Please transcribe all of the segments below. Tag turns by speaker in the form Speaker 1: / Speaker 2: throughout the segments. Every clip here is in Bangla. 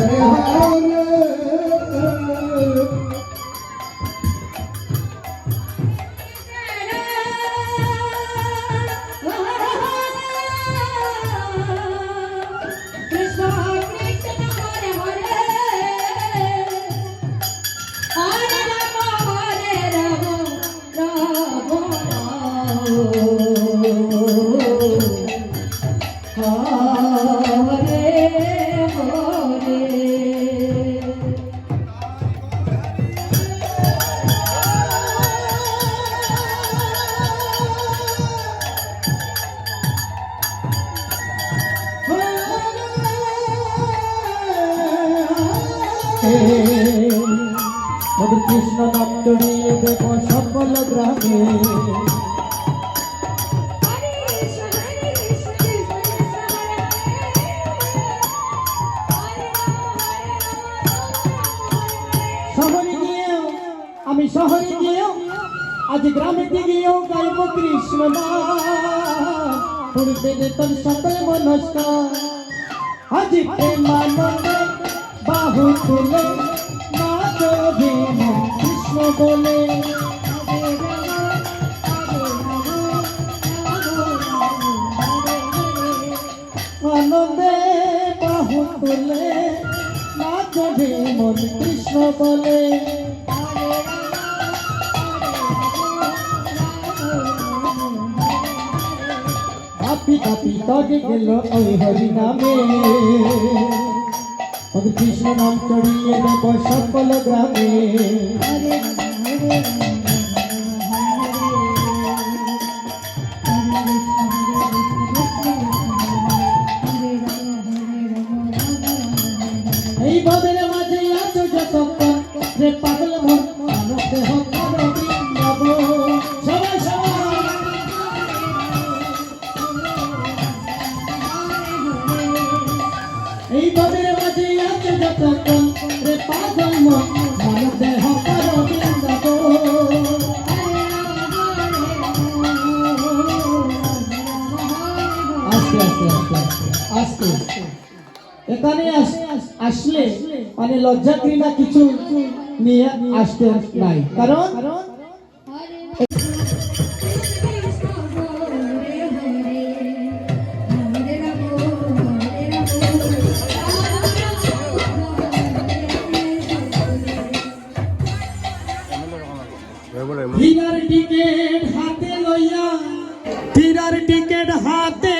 Speaker 1: কৃষ্ণ
Speaker 2: চড়িয়ে দেব সকল গ্রামে আমি শহরে গিয়েও, আজ গ্রামে গিয়েও গাইব কৃষ্ণ পূর্বে তোর সকল মনস্কার। আজ প্রেমানন্দে বাহু তুলে বলে আনন্দে বাহু তুলে নাচ ভীম কৃষ্ণ বলে। আপি আপি তবে গেল ওই হরি নামে কৃষ্ণ নাম চড়িয়ে দেব সকল গ্রামে। আস্তে আস্তে আস্তে আস্তে আস্তে এখানে আস- আসলে মানে লজ্জা ঘৃণা কিছু নিয়ে আসতে নাই। কারণ হীরার টিকেট হাতে লইয়া হীরার টিকেট হাতে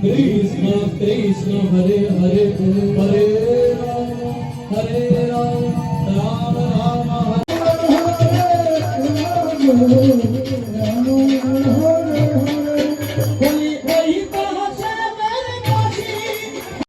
Speaker 3: Krishna Krishna Hare Hare Hare Ram Hare Ram Ram Ram Hare Ram